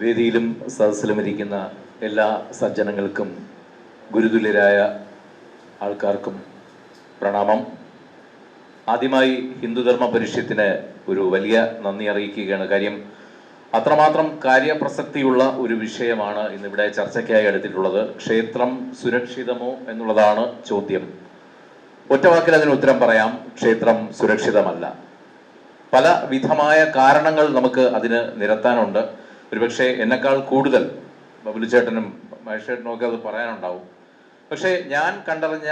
വേദിയിലും സദസ്സിലും ഇരിക്കുന്ന എല്ലാ സജ്ജനങ്ങൾക്കും ഗുരുതുല്യരായ ആൾക്കാർക്കും പ്രണാമം. ആദ്യമായി ഹിന്ദുധർമ്മ പരിഷത്തിന് ഒരു വലിയ നന്ദി അറിയിക്കുകയാണ് കാര്യം. അത്രമാത്രം കാര്യപ്രസക്തിയുള്ള ഒരു വിഷയമാണ് ഇന്നിവിടെ ചർച്ചയ്ക്കായി എടുത്തിട്ടുള്ളത്. ക്ഷേത്രം സുരക്ഷിതമോ എന്നുള്ളതാണ് ചോദ്യം. ഒറ്റവാക്കിൽ അതിന് ഉത്തരം പറയാം. ക്ഷേത്രം സുരക്ഷിതമല്ല. പല വിധമായ കാരണങ്ങൾ നമുക്ക് അതിന് നിരത്താനുണ്ട്. ഒരുപക്ഷെ എന്നെക്കാൾ കൂടുതൽ ബബുലു ചേട്ടനും മഹേഷേട്ടനും ഒക്കെ അത് പറയാനുണ്ടാവും. പക്ഷേ ഞാൻ കണ്ടറിഞ്ഞ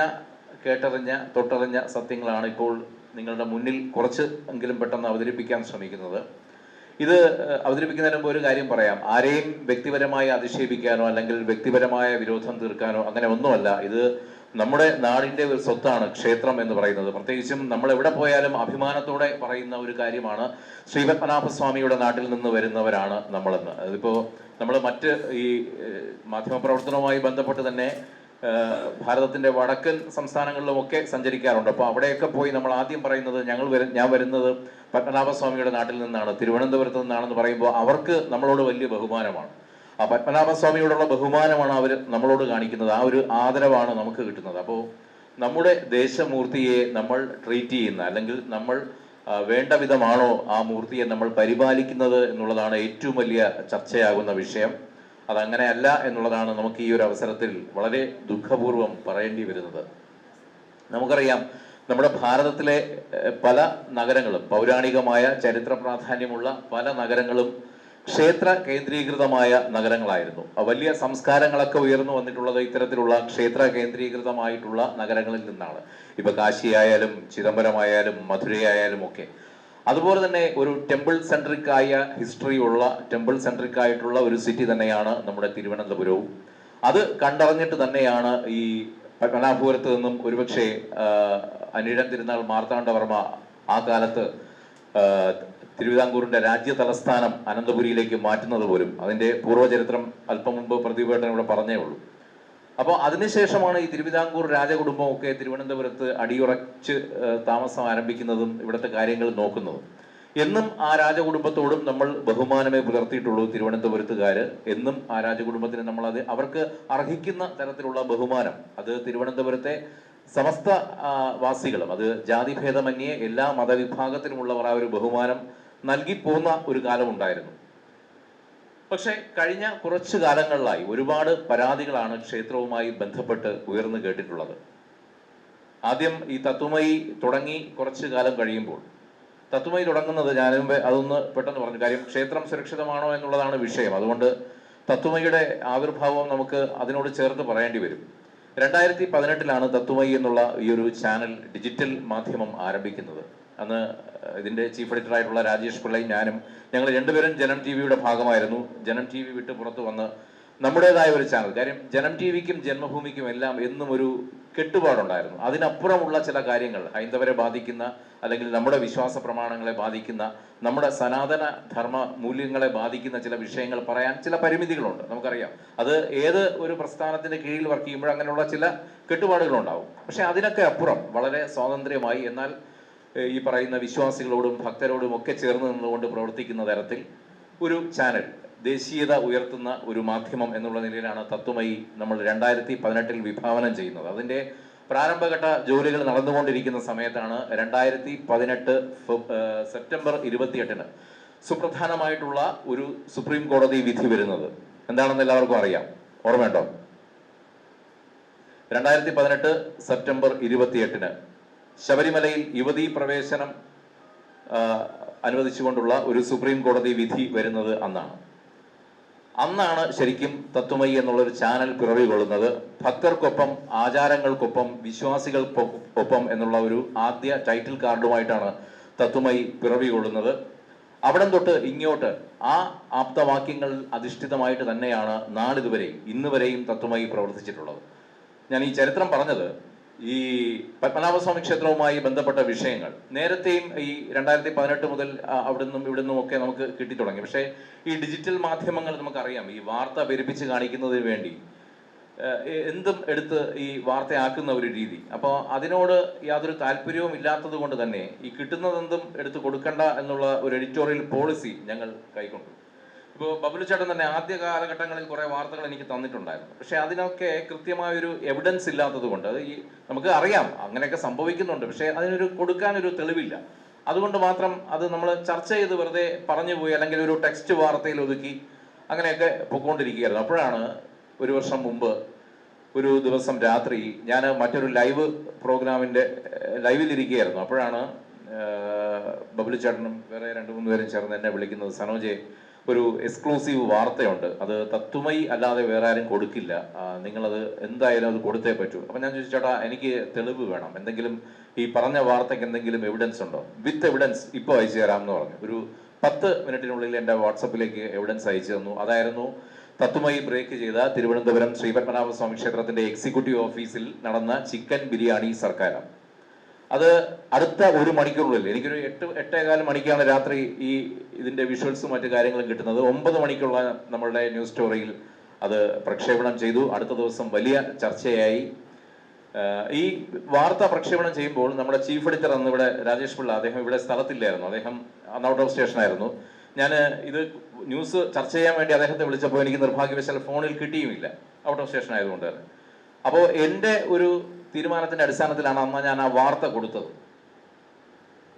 കേട്ടറിഞ്ഞ തൊട്ടറിഞ്ഞ സത്യങ്ങളാണ് ഇപ്പോൾ നിങ്ങളുടെ മുന്നിൽ കുറച്ച് എങ്കിലും പെട്ടെന്ന് അവതരിപ്പിക്കാൻ ശ്രമിക്കുന്നത്. ഇത് അവതരിപ്പിക്കുന്നതിന് മുമ്പ് ഒരു കാര്യം പറയാം. ആരെയും വ്യക്തിപരമായി അധിക്ഷേപിക്കാനോ അല്ലെങ്കിൽ വ്യക്തിപരമായ വിരോധം തീർക്കാനോ അങ്ങനെ ഒന്നുമല്ല. ഇത് നമ്മുടെ നാടിന്റെ ഒരു സ്വത്താണ് ക്ഷേത്രം എന്ന് പറയുന്നത്. പ്രത്യേകിച്ചും നമ്മൾ എവിടെ പോയാലും അഭിമാനത്തോടെ പറയുന്ന ഒരു കാര്യമാണ് ശ്രീ പത്മനാഭസ്വാമിയുടെ നാട്ടിൽ നിന്ന് വരുന്നവരാണ് നമ്മളെന്ന്. അതിപ്പോ നമ്മൾ മറ്റ് ഈ മാധ്യമ മാധ്യമപ്രവർത്തനവുമായി ബന്ധപ്പെട്ട് തന്നെ ഭാരതത്തിന്റെ വടക്കൻ സംസ്ഥാനങ്ങളിലുമൊക്കെ സഞ്ചരിക്കാറുണ്ട്. അപ്പോൾ അവിടെയൊക്കെ പോയി നമ്മൾ ആദ്യം പറയുന്നത് ഞങ്ങൾ ഞാൻ വരുന്നത് പത്മനാഭസ്വാമിയുടെ നാട്ടിൽ നിന്നാണ് തിരുവനന്തപുരത്ത് നിന്നാണെന്ന് പറയുമ്പോൾ അവർക്ക് നമ്മളോട് വലിയ ബഹുമാനമാണ്. ആ പത്മനാഭസ്വാമിയോടുള്ള ബഹുമാനമാണ് അവർ നമ്മളോട് കാണിക്കുന്നത്. ആ ഒരു ആദരവാണ് നമുക്ക് കിട്ടുന്നത്. അപ്പോൾ നമ്മുടെ ദേശമൂർത്തിയെ നമ്മൾ ട്രീറ്റ് ചെയ്യുന്ന അല്ലെങ്കിൽ നമ്മൾ വേണ്ട വിധമാണോ ആ മൂർത്തിയെ നമ്മൾ പരിപാലിക്കുന്നത് എന്നുള്ളതാണ് ഏറ്റവും വലിയ ചർച്ചയാകുന്ന വിഷയം. അതങ്ങനെയല്ല എന്നുള്ളതാണ് നമുക്ക് ഈ ഒരു അവസരത്തിൽ വളരെ ദുഃഖപൂർവം പറയേണ്ടി വരുന്നത്. നമുക്കറിയാം നമ്മുടെ ഭാരതത്തിലെ പല നഗരങ്ങളും പൗരാണികമായ ചരിത്ര പ്രാധാന്യമുള്ള പല നഗരങ്ങളും ക്ഷേത്ര കേന്ദ്രീകൃതമായ നഗരങ്ങളായിരുന്നു. വലിയ സംസ്കാരങ്ങളൊക്കെ ഉയർന്നു വന്നിട്ടുള്ളത് ഇത്തരത്തിലുള്ള ക്ഷേത്ര കേന്ദ്രീകൃതമായിട്ടുള്ള നഗരങ്ങളിൽ നിന്നാണ്. ഇപ്പൊ കാശിയായാലും ചിദംബരമായാലും മധുരയായാലും ഒക്കെ. അതുപോലെ തന്നെ ഒരു ടെമ്പിൾ സെൻട്രിക് ആയ ഹിസ്റ്ററി ഉള്ള ടെമ്പിൾ സെൻട്രിക് ആയിട്ടുള്ള ഒരു സിറ്റി തന്നെയാണ് നമ്മുടെ തിരുവനന്തപുരവും. അത് കണ്ടറിഞ്ഞിട്ട് തന്നെയാണ് ഈ പത്മനാഭപുരത്ത് നിന്നും ഒരുപക്ഷെ അനിഴം തിരുനാൾ മാർത്താണ്ഡവർമ്മ ആ കാലത്ത് തിരുവിതാംകൂറിന്റെ രാജ്യ തലസ്ഥാനം അനന്തപുരിയിലേക്ക് മാറ്റുന്നത് പോലും അതിന്റെ പൂർവചരിത്രം അല്പം മുമ്പ് പ്രദീപേട്ടൻ ഇവിടെ പറഞ്ഞേ ഉള്ളൂ. അപ്പോൾ അതിനുശേഷമാണ് ഈ തിരുവിതാംകൂർ രാജകുടുംബമൊക്കെ തിരുവനന്തപുരത്ത് അടിയുറച്ച് താമസം ആരംഭിക്കുന്നതും ഇവിടുത്തെ കാര്യങ്ങൾ നോക്കുന്നതും. എന്നും ആ രാജകുടുംബത്തോടും നമ്മൾ ബഹുമാനമേ പുലർത്തിയിട്ടുള്ളൂ തിരുവനന്തപുരത്തുകാർ എന്നും ആ രാജകുടുംബത്തിന് നമ്മൾ അത് അവർക്ക് അർഹിക്കുന്ന തരത്തിലുള്ള ബഹുമാനം. അത് തിരുവനന്തപുരത്തെ സമസ്ത വാസികളും അത് ജാതിഭേദമന്യേ എല്ലാ മതവിഭാഗത്തിനുമുള്ളവർ ആ ഒരു ബഹുമാനം നൽകി പോന്ന ഒരു കാലമുണ്ടായിരുന്നു പക്ഷെ കഴിഞ്ഞ കുറച്ച് കാലങ്ങളിലായി ഒരുപാട് പരാതികളാണ് ക്ഷേത്രവുമായി ബന്ധപ്പെട്ട് ഉയർന്നു കേട്ടിട്ടുള്ളത്. ആദ്യം ഈ തത്വമയി തുടങ്ങി കുറച്ച് കാലം കഴിയുമ്പോൾ. തത്വമയി തുടങ്ങുന്നത് ഞാൻ അതൊന്ന് പെട്ടെന്ന് പറഞ്ഞു. കാര്യം ക്ഷേത്രം സുരക്ഷിതമാണോ എന്നുള്ളതാണ് വിഷയം. അതുകൊണ്ട് തത്വമയിയുടെ ആവിർഭാവം നമുക്ക് അതിനോട് ചേർത്ത് പറയേണ്ടി വരും. രണ്ടായിരത്തി പതിനെട്ടിലാണ് തത്വമയി എന്നുള്ള ഈ ഒരു ചാനൽ ഡിജിറ്റൽ മാധ്യമം ആരംഭിക്കുന്നത്. അന്ന് ഇതിന്റെ ചീഫ് എഡിറ്റർ ആയിട്ടുള്ള രാജേഷ് പിള്ളയും ഞാനും ഞങ്ങൾ രണ്ടുപേരും ജനം ടി വിയുടെ ഭാഗമായിരുന്നു. ജനം ടി വി വിട്ട് പുറത്തു വന്ന് നമ്മുടേതായ ഒരു ചാനൽ. കാര്യം ജനം ടി വിക്കും ജന്മഭൂമിക്കും എല്ലാം എന്നും ഒരു കെട്ടുപാടുണ്ടായിരുന്നു. അതിനപ്പുറമുള്ള ചില കാര്യങ്ങൾ ഹൈന്ദവരെ ബാധിക്കുന്ന അല്ലെങ്കിൽ നമ്മുടെ വിശ്വാസ പ്രമാണങ്ങളെ ബാധിക്കുന്ന നമ്മുടെ സനാതന ധർമ്മ മൂല്യങ്ങളെ ബാധിക്കുന്ന ചില വിഷയങ്ങൾ പറയാൻ ചില പരിമിതികളുണ്ട്. നമുക്കറിയാം. അത് ഏത് ഒരു പ്രസ്ഥാനത്തിന്റെ കീഴിൽ വർക്ക് ചെയ്യുമ്പോൾ അങ്ങനെയുള്ള ചില കെട്ടുപാടുകളുണ്ടാവും. പക്ഷെ അതിനൊക്കെ അപ്പുറം വളരെ സ്വാതന്ത്ര്യമായി എന്നാൽ ഈ പറയുന്ന വിശ്വാസികളോടും ഭക്തരോടും ഒക്കെ ചേർന്ന് നിന്നുകൊണ്ട് പ്രവർത്തിക്കുന്ന തരത്തിൽ ഒരു ചാനൽ ദേശീയത ഉയർത്തുന്ന ഒരു മാധ്യമം എന്നുള്ള നിലയിലാണ് തത്വമായി നമ്മൾ രണ്ടായിരത്തി പതിനെട്ടിൽ വിഭാവനം ചെയ്യുന്നത്. അതിന്റെ പ്രാരംഭഘട്ട ജോലികൾ നടന്നുകൊണ്ടിരിക്കുന്ന സമയത്താണ് രണ്ടായിരത്തി പതിനെട്ട് സെപ്റ്റംബർ ഇരുപത്തിയെട്ടിന് സുപ്രധാനമായിട്ടുള്ള ഒരു സുപ്രീം കോടതി വിധി വരുന്നത്. എന്താണെന്ന് എല്ലാവർക്കും അറിയാം. ഓർമ്മയുണ്ടോ? രണ്ടായിരത്തി പതിനെട്ട് സെപ്റ്റംബർ ഇരുപത്തിയെട്ടിന് ശബരിമലയിൽ യുവതീ പ്രവേശനം അനുവദിച്ചുകൊണ്ടുള്ള ഒരു സുപ്രീം കോടതി വിധി വരുന്നത് അന്നാണ്. അന്നാണ് ശരിക്കും തത്വമയി എന്നുള്ളൊരു ചാനൽ പിറവി കൊള്ളുന്നത്. ഭക്തർക്കൊപ്പം ആചാരങ്ങൾക്കൊപ്പം വിശ്വാസികൾക്കൊപ്പം എന്നുള്ള ഒരു ആദ്യ ടൈറ്റിൽ കാർഡുമായിട്ടാണ് തത്വമയി പിറവി കൊള്ളുന്നത്. അവിടെ തൊട്ട് ഇങ്ങോട്ട് ആ ആപ്തവാക്യങ്ങൾ അധിഷ്ഠിതമായിട്ട് തന്നെയാണ് നാളിതുവരെയും ഇന്ന് വരെയും തത്വമായി പ്രവർത്തിച്ചിട്ടുള്ളത്. ഞാൻ ഈ ചരിത്രം പറഞ്ഞത് ഈ പത്മനാഭസ്വാമി ക്ഷേത്രവുമായി ബന്ധപ്പെട്ട വിഷയങ്ങൾ നേരത്തെയും ഈ രണ്ടായിരത്തി പതിനെട്ട് മുതൽ ആ, അവിടുന്നും ഇവിടുന്നും ഒക്കെ നമുക്ക് കിട്ടി തുടങ്ങി. പക്ഷേ ഈ ഡിജിറ്റൽ മാധ്യമങ്ങൾ നമുക്കറിയാം. ഈ വാർത്ത പെരുപ്പിച്ച് കാണിക്കുന്നതിന് വേണ്ടി എന്തും എടുത്ത് ഈ വാർത്തയാക്കുന്ന ഒരു രീതി. അപ്പോൾ അതിനോട് യാതൊരു താല്പര്യവും ഇല്ലാത്തത് കൊണ്ട് തന്നെ ഈ കിട്ടുന്നതെന്തും എടുത്ത് കൊടുക്കണ്ട എന്നുള്ള ഒരു എഡിറ്റോറിയൽ പോളിസി ഞങ്ങൾ കൈക്കൊണ്ടു. ഇപ്പോൾ ബബുലു ചേട്ടൻ തന്നെ ആദ്യ കാലഘട്ടങ്ങളിൽ കുറേ വാർത്തകൾ എനിക്ക് തന്നിട്ടുണ്ടായിരുന്നു. പക്ഷെ അതിനൊക്കെ കൃത്യമായൊരു എവിഡൻസ് ഇല്ലാത്തത് കൊണ്ട് ഈ നമുക്ക് അറിയാം അങ്ങനെയൊക്കെ സംഭവിക്കുന്നുണ്ട്. പക്ഷെ അതിനൊരു കൊടുക്കാനൊരു തെളിവില്ല. അതുകൊണ്ട് മാത്രം അത് നമ്മൾ ചർച്ച ചെയ്ത് വെറുതെ പറഞ്ഞു പോയി അല്ലെങ്കിൽ ഒരു ടെക്സ്റ്റ് വാർത്തയിൽ ഒതുക്കി അങ്ങനെയൊക്കെ പൊക്കോണ്ടിരിക്കുകയായിരുന്നു. അപ്പോഴാണ് ഒരു വർഷം മുമ്പ് ഒരു ദിവസം രാത്രി ഞാൻ മറ്റൊരു ലൈവ് പ്രോഗ്രാമിന്റെ ലൈവിലിരിക്കുകയായിരുന്നു അപ്പോഴാണ് ബബുലു ചേട്ടനും വേറെ രണ്ട് മൂന്ന് പേരും ചേർന്ന് എന്നെ വിളിക്കുന്നത് സനോജെ. ഒരു എക്സ്ക്ലൂസീവ് വാർത്തയുണ്ട്. അത് തത്വമയി അല്ലാതെ വേറെ ആരും കൊടുക്കില്ല. നിങ്ങളത് എന്തായാലും അത് കൊടുത്തേ പറ്റൂ. അപ്പം ഞാൻ ചോദിച്ചു ചേട്ടാ എനിക്ക് തെളിവ് വേണം. എന്തെങ്കിലും ഈ പറഞ്ഞ വാർത്തയ്ക്ക് എന്തെങ്കിലും എവിഡൻസ് ഉണ്ടോ? വിത്ത് എവിഡൻസ് ഇപ്പോൾ അയച്ചു തരാം എന്ന് പറഞ്ഞു. ഒരു പത്ത് മിനിറ്റിനുള്ളിൽ എന്റെ വാട്സപ്പിലേക്ക് എവിഡൻസ് അയച്ചു തന്നു. അതായിരുന്നു തത്വമയി ബ്രേക്ക് ചെയ്ത തിരുവനന്തപുരം ശ്രീപത്മനാഭസ്വാമി ക്ഷേത്രത്തിന്റെ എക്സിക്യൂട്ടീവ് ഓഫീസിൽ നടന്ന ചിക്കൻ ബിരിയാണി സർക്കാരം അത് അടുത്ത ഒരു മണിക്കൂറുള്ളിൽ എനിക്കൊരു എട്ട് എട്ടേകാൽ മണിക്കാണ് രാത്രി ഈ ഇതിന്റെ വിഷ്വൽസും മറ്റു കാര്യങ്ങളും കിട്ടുന്നത്. ഒമ്പത് മണിക്കുള്ള നമ്മളുടെ ന്യൂസ് സ്റ്റോറിയിൽ അത് പ്രക്ഷേപണം ചെയ്തു. അടുത്ത ദിവസം വലിയ ചർച്ചയായി. ഈ വാർത്ത പ്രക്ഷേപണം ചെയ്യുമ്പോൾ നമ്മുടെ ചീഫ് എഡിറ്റർ അന്ന് ഇവിടെ രാജേഷ് പിള്ള അദ്ദേഹം ഇവിടെ സ്ഥലത്തില്ലായിരുന്നു. അദ്ദേഹം അന്ന് ഔട്ട് ഓഫ് സ്റ്റേഷൻ ആയിരുന്നു. ഞാൻ ഇത് ന്യൂസ് ചർച്ച ചെയ്യാൻ വേണ്ടി അദ്ദേഹത്തെ വിളിച്ചപ്പോൾ എനിക്ക് നിർഭാഗ്യവശാൽ ഫോണിൽ കിട്ടിയുമില്ല. ഔട്ട് ഓഫ് സ്റ്റേഷൻ ആയതുകൊണ്ട് തന്നെ അപ്പോൾ എന്റെ ഒരു തീരുമാനത്തിന്റെ അടിസ്ഥാനത്തിലാണ് അന്ന് ഞാൻ ആ വാർത്ത കൊടുത്തത്.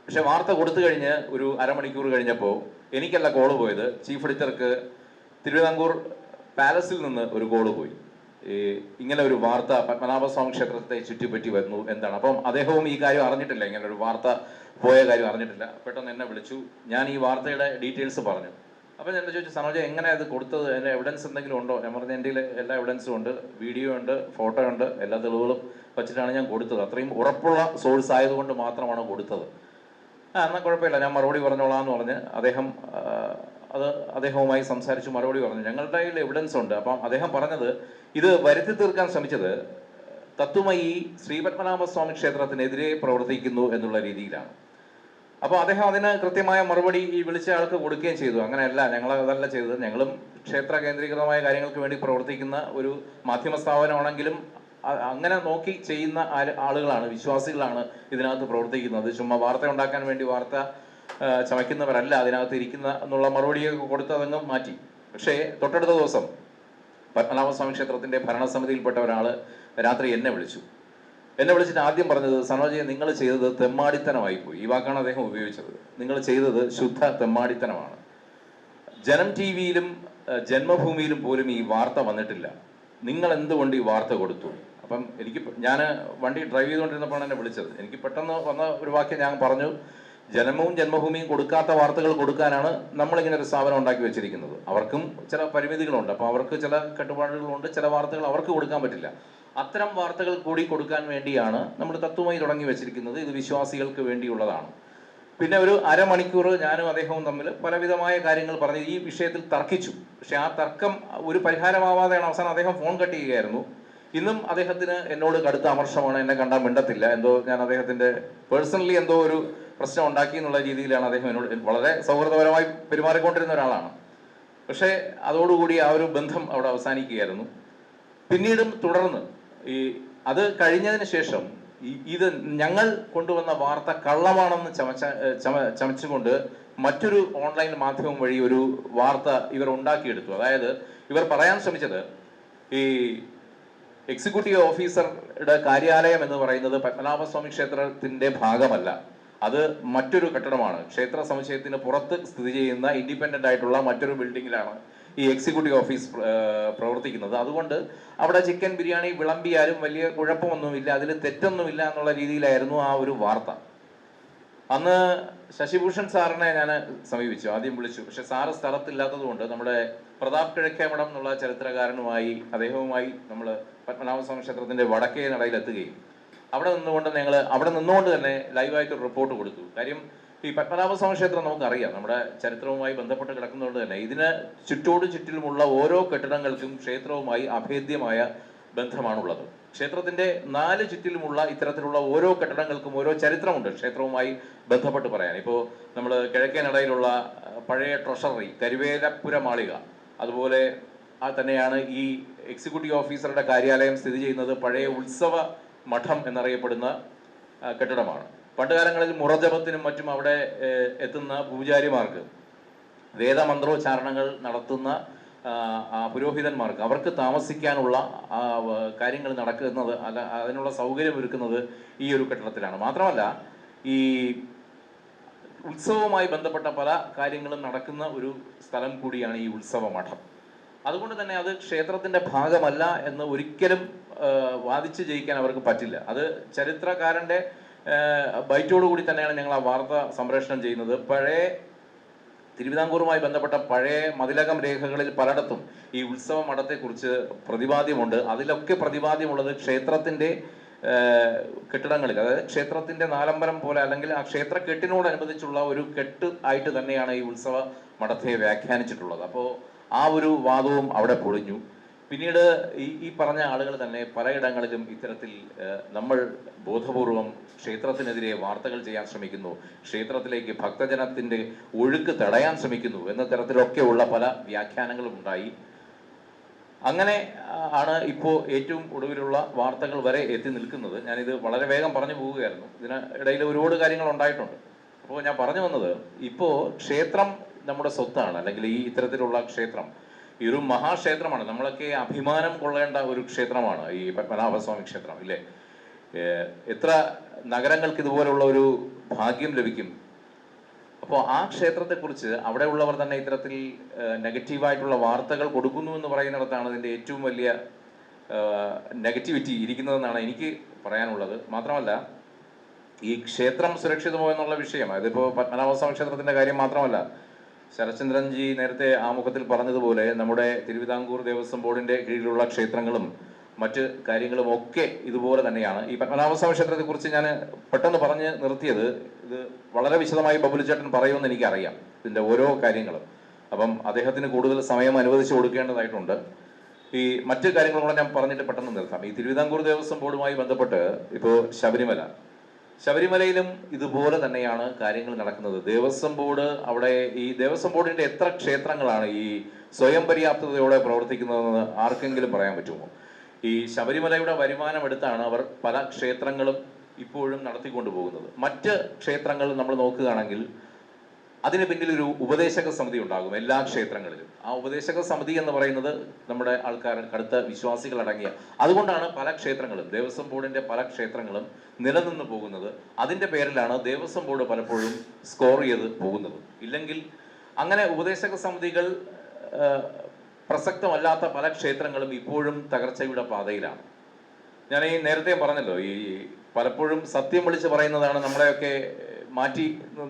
പക്ഷെ വാർത്ത കൊടുത്തു കഴിഞ്ഞ് ഒരു അരമണിക്കൂർ കഴിഞ്ഞപ്പോൾ എനിക്കല്ല കോൾ പോയത്. ചീഫ് എഡിറ്റർക്ക് തിരുവിതാംകൂർ പാലസിൽ നിന്ന് ഒരു കോൾ പോയി. ഈ ഇങ്ങനെ ഒരു വാർത്ത പത്മനാഭസ്വാമി ക്ഷേത്രത്തെ ചുറ്റിപ്പറ്റി വരുന്നു എന്താണ് അപ്പം അദ്ദേഹവും ഈ കാര്യം അറിഞ്ഞിട്ടില്ല. ഇങ്ങനെ ഒരു വാർത്ത പോയ കാര്യം അറിഞ്ഞിട്ടില്ല. പെട്ടെന്ന് എന്നെ വിളിച്ചു. ഞാൻ ഈ വാർത്തയുടെ ഡീറ്റെയിൽസ് പറഞ്ഞു. അപ്പം ഞാൻ ചോദിച്ചു സനോജ എങ്ങനെ അത് കൊടുത്തത്? അതിന്റെ എവിഡൻസ് എന്തെങ്കിലും ഉണ്ടോ? ഞാൻ പറഞ്ഞ എന്റെ എല്ലാ എവിഡൻസും ഉണ്ട്. വീഡിയോ ഉണ്ട് ഫോട്ടോ ഉണ്ട് എല്ലാ തെളിവുകളും വെച്ചിട്ടാണ് ഞാൻ കൊടുത്തത്. അത്രയും ഉറപ്പുള്ള സോഴ്സ് ആയതുകൊണ്ട് മാത്രമാണ് കൊടുത്തത്. ആ എന്നാൽ കുഴപ്പമില്ല. ഞാൻ മറുപടി പറഞ്ഞോളാം എന്ന് പറഞ്ഞ് അദ്ദേഹം അത് അദ്ദേഹവുമായി സംസാരിച്ച് മറുപടി പറഞ്ഞു. ഞങ്ങളുടെ കയ്യിൽ എവിഡൻസ് ഉണ്ട്. അപ്പം അദ്ദേഹം പറഞ്ഞത് ഇത് വരുത്തി തീർക്കാൻ ശ്രമിച്ചത് തത്വമയി ശ്രീപത്മനാഭസ്വാമി ക്ഷേത്രത്തിനെതിരെ പ്രവർത്തിക്കുന്നു എന്നുള്ള രീതിയിലാണ്. അപ്പോൾ അദ്ദേഹം അതിന് കൃത്യമായ മറുപടി ഈ വിളിച്ച ആൾക്ക് കൊടുക്കുകയും ചെയ്തു. അങ്ങനെയല്ല ഞങ്ങൾ അതല്ല ചെയ്തത്. ഞങ്ങളും ക്ഷേത്ര കേന്ദ്രീകൃതമായ കാര്യങ്ങൾക്ക് വേണ്ടി പ്രവർത്തിക്കുന്ന ഒരു മാധ്യമ സ്ഥാപനമാണെങ്കിലും അങ്ങനെ നോക്കി ചെയ്യുന്ന ആളുകളാണ് വിശ്വാസികളാണ് ഇതിനകത്ത് പ്രവർത്തിക്കുന്നത്. ചുമ്മാ വാർത്ത ഉണ്ടാക്കാൻ വേണ്ടി വാർത്ത ചമയ്ക്കുന്നവരല്ല അതിനകത്ത് ഇരിക്കുന്ന എന്നുള്ള മറുപടിയൊക്കെ കൊടുത്ത് മാറ്റി. പക്ഷേ തൊട്ടടുത്ത ദിവസം പത്മനാഭസ്വാമി ക്ഷേത്രത്തിന്റെ ഭരണസമിതിയിൽപ്പെട്ട ഒരാൾ രാത്രി എന്നെ വിളിച്ചു. എന്നെ വിളിച്ചിട്ട് ആദ്യം പറഞ്ഞത് സനോജയെ നിങ്ങൾ ചെയ്തത് തെമ്മാടിത്തനമായി പോയി ഈ വാക്കാണ് അദ്ദേഹം ഉപയോഗിച്ചത്. നിങ്ങൾ ചെയ്തത് ശുദ്ധ തെമ്മാടിത്തനമാണ്. ജനം ടി വിയിലും ജന്മഭൂമിയിലും പോലും ഈ വാർത്ത വന്നിട്ടില്ല. നിങ്ങൾ എന്തുകൊണ്ട് ഈ വാർത്ത കൊടുത്തു? അപ്പം എനിക്ക് ഞാൻ വണ്ടി ഡ്രൈവ് ചെയ്തുകൊണ്ടിരുന്നപ്പോഴാണ് എന്നെ വിളിച്ചത്. എനിക്ക് പെട്ടെന്ന് വന്ന ഒരു വാക്യം ഞാൻ പറഞ്ഞു ജന്മവും ജന്മഭൂമിയും കൊടുക്കാത്ത വാർത്തകൾ കൊടുക്കാനാണ് നമ്മളിങ്ങനെ ഒരു സ്ഥാപനം ഉണ്ടാക്കി വെച്ചിരിക്കുന്നത്. അവർക്കും ചില പരിമിതികളുണ്ട്. അപ്പോൾ അവർക്ക് ചില കെട്ടുപാടുകളുണ്ട് ചില വാർത്തകൾ അവർക്ക് കൊടുക്കാൻ പറ്റില്ല. അത്തരം വാർത്തകൾ കൂടി കൊടുക്കാൻ വേണ്ടിയാണ് നമ്മൾ തത്വമായി തുടങ്ങി വെച്ചിരിക്കുന്നത്. ഇത് വിശ്വാസികൾക്ക് വേണ്ടിയുള്ളതാണ്. പിന്നെ ഒരു അരമണിക്കൂർ ഞാനും അദ്ദേഹവും തമ്മിൽ പലവിധമായ കാര്യങ്ങൾ പറഞ്ഞു ഈ വിഷയത്തിൽ തർക്കിച്ചു. പക്ഷെ ആ തർക്കം ഒരു പരിഹാരമാവാതെയാണ് അവസാനം അദ്ദേഹം ഫോൺ കട്ട് ചെയ്യുകയായിരുന്നു. ഇന്നും അദ്ദേഹത്തിന് എന്നോട് കടുത്ത അമർഷമാണ്. എന്നെ കണ്ടാൽ മിണ്ടത്തില്ല. എന്തോ ഞാൻ അദ്ദേഹത്തിന്റെ പേഴ്സണലി എന്തോ ഒരു പ്രശ്നം ഉണ്ടാക്കി എന്നുള്ള രീതിയിലാണ് അദ്ദേഹം എന്നോട് വളരെ സൗഹൃദപരമായി പെരുമാറിക്കൊണ്ടിരുന്ന ഒരാളാണ്. പക്ഷേ അതോടുകൂടി ആ ഒരു ബന്ധം അവിടെ അവസാനിക്കുകയായിരുന്നു. പിന്നീടും തുടർന്ന് ഈ അത് കഴിഞ്ഞതിന് ശേഷം ഇത് ഞങ്ങൾ കൊണ്ടുവന്ന വാർത്ത കള്ളമാണെന്ന് ചമച്ച ചമച്ചുകൊണ്ട് മറ്റൊരു ഓൺലൈൻ മാധ്യമം വഴി ഒരു വാർത്ത ഇവർ ഉണ്ടാക്കിയെടുത്തു. അതായത് ഇവർ പറയാൻ ശ്രമിച്ചത് ഈ എക്സിക്യൂട്ടീവ് ഓഫീസറുടെ കാര്യാലയം എന്ന് പറയുന്നത് പത്മനാഭസ്വാമി ക്ഷേത്രത്തിന്റെ ഭാഗമല്ല. അത് മറ്റൊരു കെട്ടിടമാണ്. ക്ഷേത്ര സമുച്ചയത്തിന് പുറത്ത് സ്ഥിതി ചെയ്യുന്ന ഇൻഡിപെൻഡന്റ് ആയിട്ടുള്ള മറ്റൊരു ബിൽഡിങ്ങിലാണ്. ഈ എക്സിക്യൂട്ടീവ് ഓഫീസ് പ്രവർത്തിക്കുന്നത്. അതുകൊണ്ട് അവിടെ ചിക്കൻ ബിരിയാണി വിളമ്പിയാലും വലിയ കുഴപ്പമൊന്നുമില്ല അതിൽ തെറ്റൊന്നുമില്ല എന്നുള്ള രീതിയിലായിരുന്നു ആ ഒരു വാർത്ത. അന്ന് ശശിഭൂഷൺ സാറിനെ ഞാൻ സമീപിച്ചു ആദ്യം വിളിച്ചു. പക്ഷെ സാറ് സ്ഥലത്തില്ലാത്തത് കൊണ്ട് നമ്മുടെ പ്രതാപ് കിഴക്കേമഠം എന്നുള്ള ചരിത്രകാരനുമായി അദ്ദേഹവുമായി നമ്മൾ പത്മനാഭസ്വാമി ക്ഷേത്രത്തിന്റെ വടക്കേ നടയിലെത്തുകയും അവിടെ നിന്നുകൊണ്ട് ഞങ്ങൾ അവിടെ നിന്നുകൊണ്ട് തന്നെ ലൈവായിട്ട് റിപ്പോർട്ട് കൊടുത്തു. കാര്യം ഈ പത്മനാഭസ്വാമി ക്ഷേത്രം നമുക്കറിയാം. നമ്മുടെ ചരിത്രവുമായി ബന്ധപ്പെട്ട് കിടക്കുന്നതുകൊണ്ട് തന്നെ ഇതിന് ചുറ്റോട് ചുറ്റിലുമുള്ള ഓരോ കെട്ടിടങ്ങൾക്കും ക്ഷേത്രവുമായി അഭേദ്യമായ ബന്ധമാണുള്ളത്. ക്ഷേത്രത്തിന്റെ നാല് ചുറ്റിലുമുള്ള ഇത്തരത്തിലുള്ള ഓരോ കെട്ടിടങ്ങൾക്കും ഓരോ ചരിത്രമുണ്ട് ക്ഷേത്രവുമായി ബന്ധപ്പെട്ട് പറയാൻ. ഇപ്പോൾ നമ്മൾ കിഴക്കേനടയിലുള്ള പഴയ ട്രഷറി കരുവേലപ്പുര മാളിക അതുപോലെ ആ തന്നെയാണ് ഈ എക്സിക്യൂട്ടീവ് ഓഫീസറുടെ കാര്യാലയം സ്ഥിതി ചെയ്യുന്നത് പഴയ ഉത്സവ മഠം എന്നറിയപ്പെടുന്ന കെട്ടിടമാണ്. പണ്ട് കാലങ്ങളിൽ മുറജപത്തിനും മറ്റും അവിടെ എത്തുന്ന പൂജാരിമാർക്ക് വേദമന്ത്രോച്ചാരണങ്ങൾ നടത്തുന്ന പുരോഹിതന്മാർക്ക് അവർക്ക് താമസിക്കാനുള്ള കാര്യങ്ങൾ നടക്കുന്നത് അല്ല അതിനുള്ള സൗകര്യം ഒരുക്കുന്നത് ഈ ഒരു കെട്ടിടത്തിലാണ്. മാത്രമല്ല ഈ ഉത്സവവുമായി ബന്ധപ്പെട്ട പല കാര്യങ്ങളും നടക്കുന്ന ഒരു സ്ഥലം കൂടിയാണ് ഈ ഉത്സവ മഠം. അതുകൊണ്ട് തന്നെ അത് ക്ഷേത്രത്തിന്റെ ഭാഗമല്ല എന്ന് ഒരിക്കലും വാദിച്ച് ജയിക്കാൻ അവർക്ക് പറ്റില്ല. അത് ചരിത്രകാരന്റെ ബൈറ്റോടുകൂടി തന്നെയാണ് ഞങ്ങൾ ആ വാർത്ത സംപ്രേഷണം ചെയ്യുന്നത്. പഴയ തിരുവിതാംകൂറുമായി ബന്ധപ്പെട്ട പഴയ മതിലകം രേഖകളിൽ പലയിടത്തും ഈ ഉത്സവ മഠത്തെക്കുറിച്ച് പ്രതിപാദ്യമുണ്ട്. അതിലൊക്കെ പ്രതിപാദ്യമുള്ളത് ക്ഷേത്രത്തിന്റെ കെട്ടിടങ്ങളിൽ അതായത് ക്ഷേത്രത്തിന്റെ നാലമ്പലം പോലെ അല്ലെങ്കിൽ ആ ക്ഷേത്ര കെട്ടിനോടനുബന്ധിച്ചുള്ള ഒരു കെട്ട് ആയിട്ട് തന്നെയാണ് ഈ ഉത്സവ മഠത്തെ വ്യാഖ്യാനിച്ചിട്ടുള്ളത്. അപ്പോൾ ആ ഒരു വാദവും അവിടെ പൊളിഞ്ഞു. പിന്നീട് ഈ ഈ പറഞ്ഞ ആളുകൾ തന്നെ പലയിടങ്ങളിലും ഇത്തരത്തിൽ നമ്മൾ ബോധപൂർവം ക്ഷേത്രത്തിനെതിരെ വാർത്തകൾ ചെയ്യാൻ ശ്രമിക്കുന്നു ക്ഷേത്രത്തിലേക്ക് ഭക്തജനത്തിന്റെ ഒഴുക്ക് തടയാൻ ശ്രമിക്കുന്നു എന്ന തരത്തിലൊക്കെയുള്ള പല വ്യാഖ്യാനങ്ങളും ഉണ്ടായി. അങ്ങനെ ആണ് ഇപ്പോൾ ഏറ്റവും ഒടുവിലുള്ള വാർത്തകൾ വരെ എത്തി നിൽക്കുന്നത്. ഞാനിത് വളരെ വേഗം പറഞ്ഞു പോവുകയായിരുന്നു. ഇതിന് ഇടയിൽ ഒരുപാട് കാര്യങ്ങൾ ഉണ്ടായിട്ടുണ്ട്. അപ്പോൾ ഞാൻ പറഞ്ഞു വന്നത് ഇപ്പോൾ ക്ഷേത്രം നമ്മുടെ സ്വത്താണ് അല്ലെങ്കിൽ ഈ ഇത്തരത്തിലുള്ള ക്ഷേത്രം. ഈ ഒരു മഹാക്ഷേത്രമാണ്. നമ്മളൊക്കെ അഭിമാനം കൊള്ളേണ്ട ഒരു ക്ഷേത്രമാണ് ഈ പത്മനാഭസ്വാമി ക്ഷേത്രം ഇല്ലേ? എത്ര നഗരങ്ങൾക്ക് ഇതുപോലുള്ള ഒരു ഭാഗ്യം ലഭിക്കും? അപ്പോൾ ആ ക്ഷേത്രത്തെക്കുറിച്ച് അവിടെ ഉള്ളവർ തന്നെ ഇത്തരത്തിൽ നെഗറ്റീവായിട്ടുള്ള വാർത്തകൾ കൊടുക്കുന്നു എന്ന് പറയുന്നിടത്താണ് ഇതിന്റെ ഏറ്റവും വലിയ നെഗറ്റിവിറ്റി ഇരിക്കുന്നതെന്നാണ് എനിക്ക് പറയാനുള്ളത്. മാത്രമല്ല ഈ ക്ഷേത്രം സുരക്ഷിതമോ എന്നുള്ള വിഷയം അതിപ്പോൾ പത്മനാഭസ്വാമി ക്ഷേത്രത്തിന്റെ കാര്യം മാത്രമല്ല ശരചന്ദ്രൻജി നേരത്തെ ആമുഖത്തിൽ പറഞ്ഞതുപോലെ നമ്മുടെ തിരുവിതാംകൂർ ദേവസ്വം ബോർഡിന്റെ കീഴിലുള്ള ക്ഷേത്രങ്ങളും മറ്റ് കാര്യങ്ങളും ഒക്കെ ഇതുപോലെ തന്നെയാണ്. ഈ പത്മനാഭസ്വാമി ക്ഷേത്രത്തെ കുറിച്ച് ഞാൻ പെട്ടെന്ന് പറഞ്ഞ് നിർത്തിയത് ഇത് വളരെ വിശദമായി ബബുലു ചേട്ടൻ പറയുമെന്ന് എനിക്കറിയാം ഇതിന്റെ ഓരോ കാര്യങ്ങളും. അപ്പം അദ്ദേഹത്തിന് കൂടുതൽ സമയം അനുവദിച്ചു കൊടുക്കേണ്ടതായിട്ടുണ്ട്. ഈ മറ്റ് കാര്യങ്ങളും കൂടെ ഞാൻ പറഞ്ഞിട്ട് പെട്ടെന്ന് നിർത്താം. ഈ തിരുവിതാംകൂർ ദേവസ്വം ബോർഡുമായി ബന്ധപ്പെട്ട് ഇപ്പോൾ ശബരിമല ശബരിമലയിലും ഇതുപോലെ തന്നെയാണ് കാര്യങ്ങൾ നടക്കുന്നത്. ദേവസ്വം ബോർഡ് അവിടെ ഈ ദേവസ്വം ബോർഡിന്റെ എത്ര ക്ഷേത്രങ്ങളാണ് ഈ സ്വയം പര്യാപ്തതയോടെ പ്രവർത്തിക്കുന്നതെന്ന് ആർക്കെങ്കിലും പറയാൻ പറ്റുമോ? ഈ ശബരിമലയുടെ വരുമാനം എടുത്താണ് അവർ പല ക്ഷേത്രങ്ങളും ഇപ്പോഴും നടത്തിക്കൊണ്ടു പോകുന്നത് മറ്റ് ക്ഷേത്രങ്ങൾ നമ്മൾ നോക്കുകയാണെങ്കിൽ അതിന് പിന്നിൽ ഒരു ഉപദേശക സമിതി ഉണ്ടാകും എല്ലാ ക്ഷേത്രങ്ങളിലും. ആ ഉപദേശക സമിതി എന്ന് പറയുന്നത് നമ്മുടെ ആൾക്കാർ കടുത്ത വിശ്വാസികൾ അടങ്ങിയ അതുകൊണ്ടാണ് പല ക്ഷേത്രങ്ങളും ദേവസ്വം ബോർഡിന്റെ പല ക്ഷേത്രങ്ങളും നിലനിന്ന് പോകുന്നത്. അതിന്റെ പേരിലാണ് ദേവസ്വം ബോർഡ് പലപ്പോഴും സ്കോർ ചെയ്ത് പോകുന്നത്. ഇല്ലെങ്കിൽ അങ്ങനെ ഉപദേശക സമിതികൾ പ്രസക്തമല്ലാത്ത പല ക്ഷേത്രങ്ങളും ഇപ്പോഴും തകർച്ചയുടെ പാതയിലാണ്. ഞാൻ ഈ നേരത്തെ പറഞ്ഞല്ലോ ഈ പലപ്പോഴും സത്യം വിളിച്ച് പറയുന്നതാണ് നമ്മളെയൊക്കെ മാറ്റി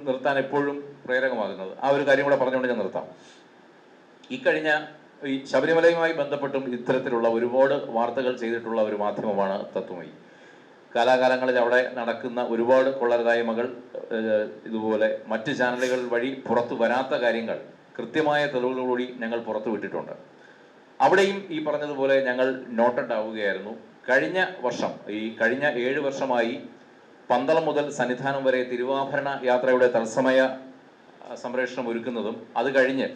നിർത്താൻ എപ്പോഴും പ്രേരകമാകുന്നത്. ആ ഒരു കാര്യം കൂടെ പറഞ്ഞുകൊണ്ട് ഞാൻ നിർത്താം. ഇക്കഴിഞ്ഞ കഴിഞ്ഞ ഈ ശബരിമലയുമായി ബന്ധപ്പെട്ടും ഇത്തരത്തിലുള്ള ഒരുപാട് വാർത്തകൾ ചെയ്തിട്ടുള്ള ഒരു മാധ്യമമാണ് തത്വമയി കാലാകാലങ്ങളിൽ അവിടെ നടക്കുന്ന ഒരുപാട് കൊള്ളരുതായ്മകൾ ഇതുപോലെ മറ്റ് ചാനലുകൾ വഴി പുറത്തു വരാത്ത കാര്യങ്ങൾ കൃത്യമായ തെളിവുകളോടി ഞങ്ങൾ പുറത്തു വിട്ടിട്ടുണ്ട്. അവിടെയും ഈ പറഞ്ഞതുപോലെ ഞങ്ങൾ നോട്ടഡ് ആവുകയായിരുന്നു കഴിഞ്ഞ വർഷം ഈ കഴിഞ്ഞ ഏഴ് വർഷമായി പന്തളം മുതൽ സന്നിധാനം വരെ തിരുവാഭരണ യാത്രയുടെ തത്സമയ സംപ്രേഷണം ഒരുക്കുന്നതും അത് കഴിഞ്ഞ്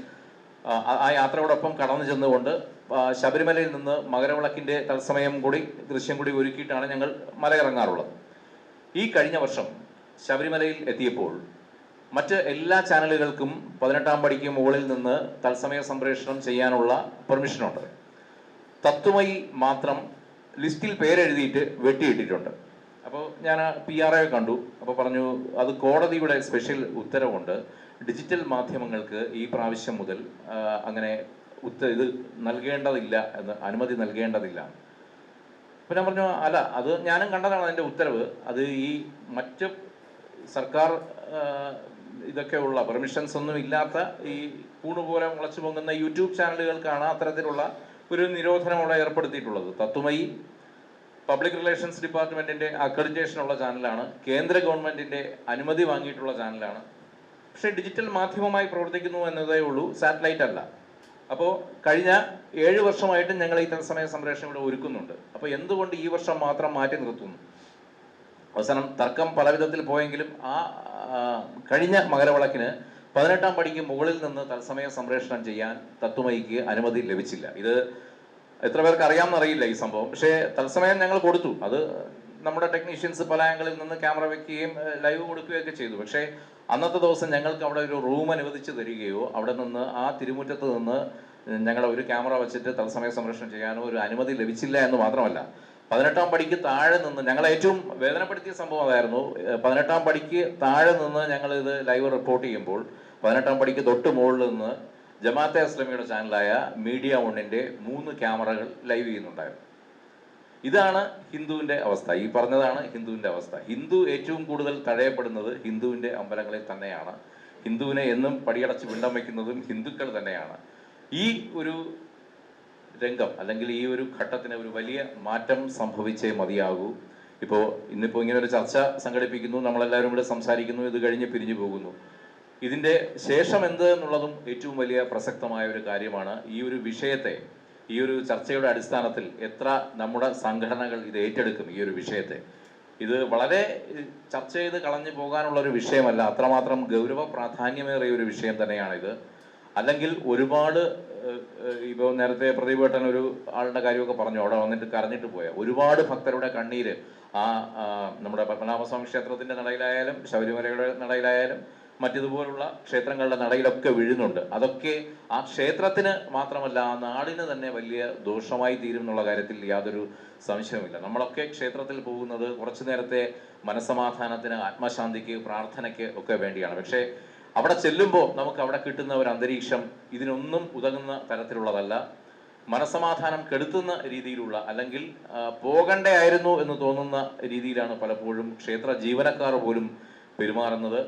ആ, യാത്രയോടൊപ്പം കടന്നു ചെന്നുകൊണ്ട് ശബരിമലയിൽ നിന്ന് മകരവിളക്കിന്റെ തത്സമയം കൂടി ദൃശ്യം കൂടി ഒരുക്കിയിട്ടാണ് ഞങ്ങൾ മലയിറങ്ങാറുള്ളത് ഈ കഴിഞ്ഞ വർഷം ശബരിമലയിൽ എത്തിയപ്പോൾ മറ്റ് എല്ലാ ചാനലുകൾക്കും പതിനെട്ടാം പടിക്ക് മുകളിൽ നിന്ന് തത്സമയ സംപ്രേഷണം ചെയ്യാനുള്ള പെർമിഷനുണ്ട്. തത്വമയി മാത്രം ലിസ്റ്റിൽ പേരെഴുതിയിട്ട് വെട്ടിയിട്ടിട്ടുണ്ട്. അപ്പോൾ ഞാൻ പി ആർ കണ്ടു. അപ്പോൾ പറഞ്ഞു അത് കോടതിയുടെ സ്പെഷ്യൽ ഉത്തരവുണ്ട്. ഡിജിറ്റൽ മാധ്യമങ്ങൾക്ക് ഈ പ്രാവശ്യം മുതൽ അങ്ങനെ ഉത്ത ഇത് നൽകേണ്ടതില്ല എന്ന് അനുമതി നൽകേണ്ടതില്ല. അപ്പൊ ഞാൻ പറഞ്ഞു അല്ല അത് ഞാനും കണ്ടതാണ് അതിന്റെ ഉത്തരവ്. അത് ഈ മറ്റ് സർക്കാർ ഇതൊക്കെയുള്ള പെർമിഷൻസ് ഒന്നും ഇല്ലാത്ത ഈ കൂണുപോലെ മുളച്ചു പൊങ്ങുന്ന യൂട്യൂബ് ചാനലുകൾക്കാണ് അത്തരത്തിലുള്ള ഒരു നിരോധനം അവിടെ ഏർപ്പെടുത്തിയിട്ടുള്ളത്. തത്വമയി പബ്ലിക് റിലേഷൻസ് ഡിപ്പാർട്ട്മെന്റിന്റെ അക്രഡിറ്റേഷൻ ഉള്ള ചാനലാണ്. കേന്ദ്ര ഗവൺമെന്റിന്റെ അനുമതി വാങ്ങിയിട്ടുള്ള ചാനലാണ്. പക്ഷേ ഡിജിറ്റൽ മാധ്യമമായി പ്രവർത്തിക്കുന്നു എന്നതേ ഉള്ളൂ സാറ്റലൈറ്റ് അല്ല. അപ്പോൾ കഴിഞ്ഞ ഏഴ് വർഷമായിട്ടും ഞങ്ങൾ ഈ തത്സമയ സംപ്രേഷണം ഇവിടെ ഒരുക്കുന്നുണ്ട്. അപ്പോൾ എന്തുകൊണ്ട് ഈ വർഷം മാത്രം മാറ്റി നിർത്തുന്നു? അവസാനം തർക്കം പല വിധത്തിൽ പോയെങ്കിലും ആ ആ, കഴിഞ്ഞ മകരവിളക്കിന് പതിനെട്ടാം പടിക്ക് മുകളിൽ നിന്ന് തത്സമയ സംപ്രേഷണം ചെയ്യാൻ തത്വമയിക്ക് അനുമതി ലഭിച്ചില്ല. ഇത് എത്ര പേർക്ക് അറിയാമെന്നറിയില്ല ഈ സംഭവം. പക്ഷേ തത്സമയം ഞങ്ങൾ കൊടുത്തു. അത് നമ്മുടെ ടെക്നീഷ്യൻസ് പല ആംഗിളിൽ നിന്ന് ക്യാമറ വെക്കുകയും ലൈവ് കൊടുക്കുകയൊക്കെ ചെയ്തു. പക്ഷേ അന്നത്തെ ദിവസം ഞങ്ങൾക്ക് അവിടെ ഒരു റൂം അനുവദിച്ച് തരികയോ അവിടെ നിന്ന് ആ തിരുമുറ്റത്ത് നിന്ന് ഞങ്ങളെ ഒരു ക്യാമറ വെച്ചിട്ട് തത്സമയ സംരക്ഷണം ചെയ്യാനോ ഒരു അനുമതി ലഭിച്ചില്ല എന്ന് മാത്രമല്ല. പതിനെട്ടാം പടിക്ക് താഴെ നിന്ന് ഞങ്ങൾ ഏറ്റവും വേദനപ്പെടുത്തിയ സംഭവം അതായിരുന്നു പതിനെട്ടാം പടിക്ക് താഴെ നിന്ന് ഞങ്ങൾ ഇത് ലൈവ് റിപ്പോർട്ട് ചെയ്യുമ്പോൾ പതിനെട്ടാം പടിക്ക് തൊട്ട് മുകളിൽ നിന്ന് ജമാഅത്തെ ഇസ്ലാമിയുടെ ചാനലായ മീഡിയ വണ്ണിന്റെ മൂന്ന് ക്യാമറകൾ ലൈവ് ചെയ്യുന്നുണ്ടായിരുന്നു. ഇതാണ് ഹിന്ദുവിന്റെ അവസ്ഥ. ഈ പറഞ്ഞതാണ് ഹിന്ദുവിന്റെ അവസ്ഥ. ഹിന്ദു ഏറ്റവും കൂടുതൽ തഴയപ്പെടുന്നത് ഹിന്ദുവിന്റെ അമ്പലങ്ങളിൽ തന്നെയാണ്. ഹിന്ദുവിനെ എന്നും പടിയടച്ച് വിണ്ടം വയ്ക്കുന്നതും ഹിന്ദുക്കൾ തന്നെയാണ്. ഈ ഒരു രംഗം അല്ലെങ്കിൽ ഈ ഒരു ഘട്ടത്തിന് ഒരു വലിയ മാറ്റം സംഭവിച്ചേ മതിയാകൂ. ഇപ്പോൾ ഇന്നിപ്പോൾ ഇങ്ങനെ ഒരു ചർച്ച സംഘടിപ്പിക്കുന്നു നമ്മളെല്ലാവരും ഇവിടെ സംസാരിക്കുന്നു ഇത് കഴിഞ്ഞ് പിരിഞ്ഞു പോകുന്നു. ഇതിന്റെ ശേഷം എന്ത് എന്നുള്ളതും ഏറ്റവും വലിയ പ്രസക്തമായ ഒരു കാര്യമാണ് ഈ ഒരു വിഷയത്തെ ഈ ഒരു ചർച്ചയുടെ അടിസ്ഥാനത്തിൽ എത്ര നമ്മുടെ സംഘടനകൾ ഇത് ഏറ്റെടുക്കും ഈ ഒരു വിഷയത്തെ. ഇത് വളരെ ചർച്ച ചെയ്ത് കളഞ്ഞു പോകാനുള്ള ഒരു വിഷയമല്ല. അത്രമാത്രം ഗൗരവ പ്രാധാന്യമേറിയ ഒരു വിഷയം തന്നെയാണിത്. അല്ലെങ്കിൽ ഒരുപാട് ഇപ്പോൾ നേരത്തെ പ്രതിപേട്ടൻ ഒരു ആളുടെ കാര്യമൊക്കെ പറഞ്ഞു. അവിടെ വന്നിട്ട് കരഞ്ഞിട്ട് പോയ. ഒരുപാട് ഭക്തരുടെ കണ്ണീര് ആ നമ്മുടെ പത്മനാഭസ്വാമി ക്ഷേത്രത്തിന്റെ നടയിലായാലും ശബരിമലയുടെ നടയിലായാലും മറ്റിതുപോലുള്ള ക്ഷേത്രങ്ങളുടെ നടയിലൊക്കെ വീഴുന്നുണ്ട്. അതൊക്കെ ആ ക്ഷേത്രത്തിന് മാത്രമല്ല ആ നാടിന് തന്നെ വലിയ ദോഷമായി തീരും എന്നുള്ള കാര്യത്തിൽ യാതൊരു സംശയവുമില്ല. നമ്മളൊക്കെ ക്ഷേത്രത്തിൽ പോകുന്നത് കുറച്ചു നേരത്തെ മനസമാധാനത്തിന് ആത്മശാന്തിക്ക് പ്രാർത്ഥനയ്ക്ക് ഒക്കെ വേണ്ടിയാണ്. പക്ഷേ അവിടെ ചെല്ലുമ്പോൾ നമുക്ക് അവിടെ കിട്ടുന്ന ഒരു അന്തരീക്ഷം ഇതിനൊന്നും ഉതകുന്ന തരത്തിലുള്ളതല്ല. മനസമാധാനം കെടുത്തുന്ന രീതിയിലുള്ള അല്ലെങ്കിൽ പോകണ്ടേയായിരുന്നു എന്ന് തോന്നുന്ന രീതിയിലാണ് പലപ്പോഴും ക്ഷേത്ര ജീവനക്കാർ പോലും പെരുമാറുന്നത്.